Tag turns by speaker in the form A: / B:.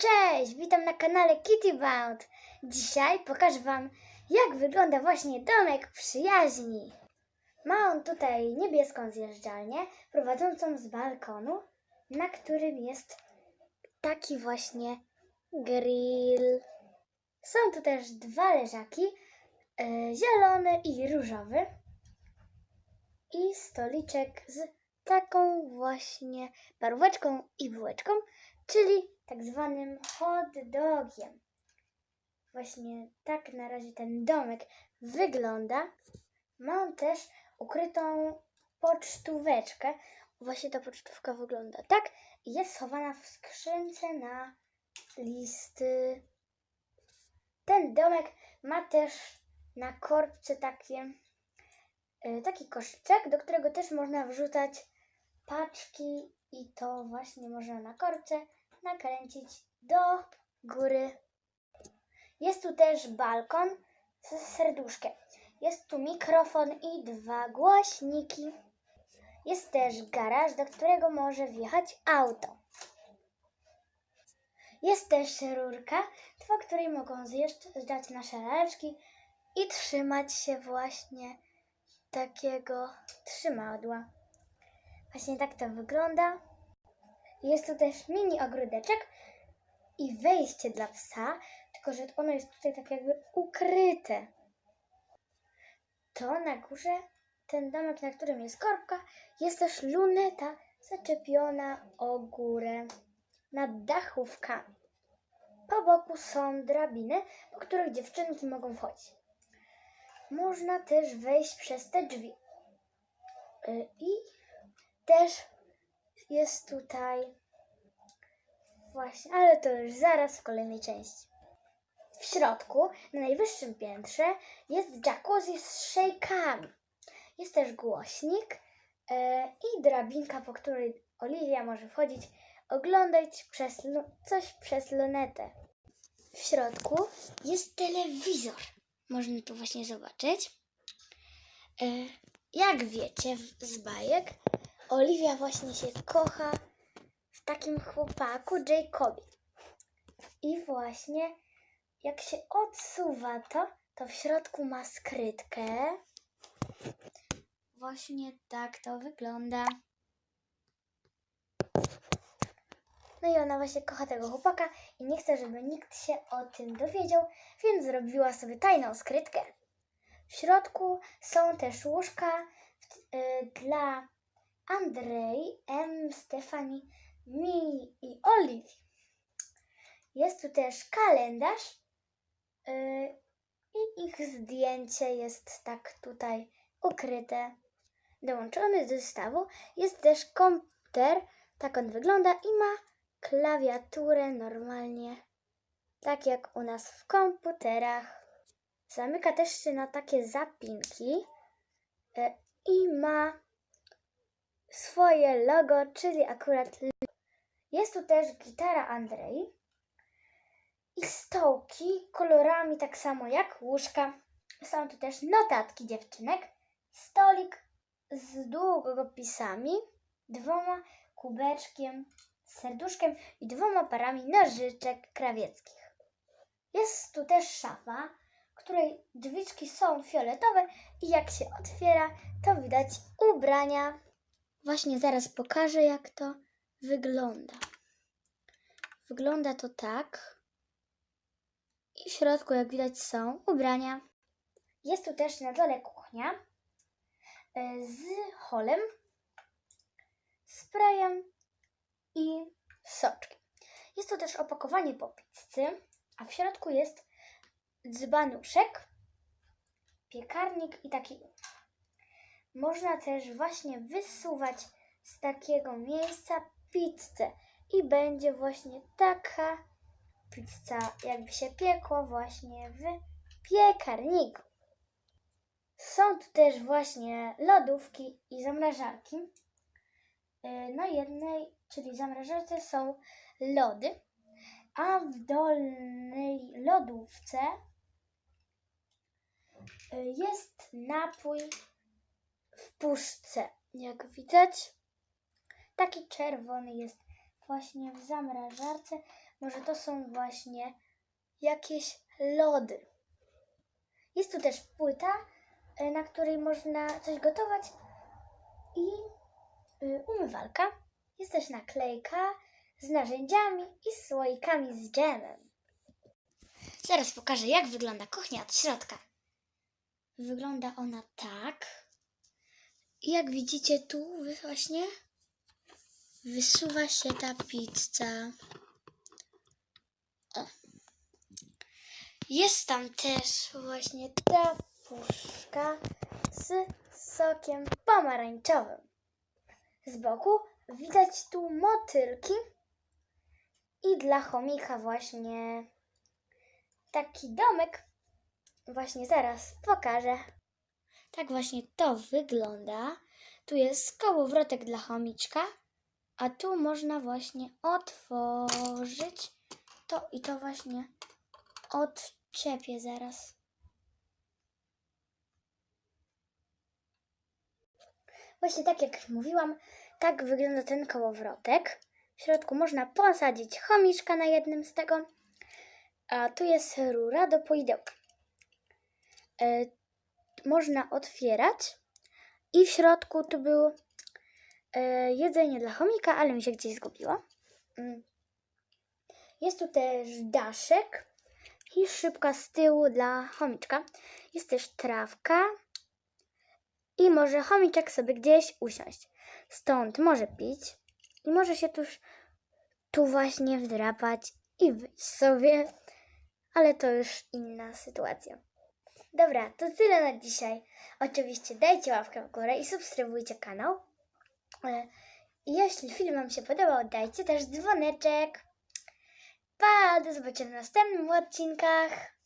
A: Cześć, witam na kanale Kitty Bound. Dzisiaj pokażę Wam, jak wygląda właśnie domek przyjaźni. Ma on tutaj niebieską zjeżdżalnię prowadzącą z balkonu, na którym jest taki właśnie grill. Są tu też dwa leżaki, e, zielony i różowy. I stoliczek z taką właśnie paróweczką i bułeczką, czyli tak zwanym hot dogiem. Właśnie tak na razie ten domek wygląda. Ma on też ukrytą pocztóweczkę. Właśnie ta pocztówka wygląda tak jest schowana w skrzynce na listy. Ten domek ma też na korbce takie, taki koszyczek, do którego też można wrzucać paczki i to właśnie można na korbce nakręcić do góry. Jest tu też balkon z serduszkiem. Jest tu mikrofon i dwa głośniki. Jest też garaż, do którego może wjechać auto. Jest też rurka, po której mogą zjeżdżać nasze laleczki i trzymać się właśnie takiego trzymadła. Właśnie tak to wygląda. Jest tu też mini ogródeczek i wejście dla psa, tylko że ono jest tutaj tak jakby ukryte. To na górze, ten domek, na którym jest korbka, jest też luneta zaczepiona o górę nad dachówkami. Po boku są drabiny, po których dziewczynki mogą wchodzić. Można też wejść przez te drzwi. Y, I też jest tutaj właśnie, ale to już zaraz w kolejnej części. W środku, na najwyższym piętrze, jest jacuzzi z szejkami. Jest też głośnik e, i drabinka, po której Oliwia może wchodzić, oglądać przez coś przez lunetę. W środku jest telewizor. Można tu właśnie zobaczyć. E, jak wiecie z bajek, Oliwia właśnie się kocha w takim chłopaku Jacobie. I właśnie jak się odsuwa to, to w środku ma skrytkę. Właśnie tak to wygląda. No i ona właśnie kocha tego chłopaka i nie chce, żeby nikt się o tym dowiedział, więc zrobiła sobie tajną skrytkę. W środku są też łóżka y, dla Andrei, M, Stefani, Mi i Oliwii. Jest tu też kalendarz yy, i ich zdjęcie jest tak tutaj ukryte. Dołączony do zestawu jest też komputer, tak on wygląda i ma klawiaturę normalnie, tak jak u nas w komputerach. Zamyka też się na takie zapinki yy, i ma swoje logo, czyli akurat jest tu też gitara Andrei i stołki kolorami tak samo jak łóżka. Są tu też notatki dziewczynek, stolik z długopisami, dwoma kubeczkiem, serduszkiem i dwoma parami nożyczek krawieckich. Jest tu też szafa, której drzwiczki są fioletowe i jak się otwiera, to widać ubrania. Właśnie zaraz pokażę, jak to wygląda. Wygląda to tak. I w środku, jak widać, są ubrania. Jest tu też na dole kuchnia e, z holem, sprayem i soczkiem. Jest tu też opakowanie po pizzy, a w środku jest dzbanuszek, piekarnik i taki można też właśnie wysuwać z takiego miejsca pizzę i będzie właśnie taka pizza, jakby się piekła właśnie w piekarniku. Są tu też właśnie lodówki i zamrażarki. Yy, Na jednej, czyli zamrażarce są lody, a w dolnej lodówce yy, jest napój w puszce. Jak widać, taki czerwony jest właśnie w zamrażarce, Może to są właśnie jakieś lody. Jest tu też płyta, y, na której można coś gotować i umywalka. Jest też naklejka z narzędziami i słoikami z dżemem. Zaraz pokażę, jak wygląda kuchnia od środka. Wygląda ona tak. Jak widzicie tu właśnie wysuwa się ta pizza. O. Jest tam też właśnie ta puszka z sokiem pomarańczowym. Z boku widać tu motylki i dla chomika właśnie taki domek. Właśnie zaraz pokażę. Tak właśnie to wygląda. Tu jest kołowrotek dla chomiczka, a tu można właśnie otworzyć to i to właśnie odczepię zaraz. Właśnie tak jak mówiłam, tak wygląda ten kołowrotek. W środku można posadzić chomiczka na jednym z tego, a tu jest rura do poidełka. E, można otwierać i w środku tu było e, jedzenie dla chomika, ale mi się gdzieś zgubiło. Mm. Jest tu też daszek i szybka z tyłu dla chomiczka. Jest też trawka i może chomiczek sobie gdzieś usiąść. Stąd może pić i może się tuż tu właśnie wdrapać i wyjść sobie, ale to już inna sytuacja. Dobra, to tyle na dzisiaj. Oczywiście dajcie łapkę w górę i subskrybujcie kanał. E, I jeśli film Wam się podobał, dajcie też dzwoneczek. Pa, do zobaczenia w następnych odcinkach.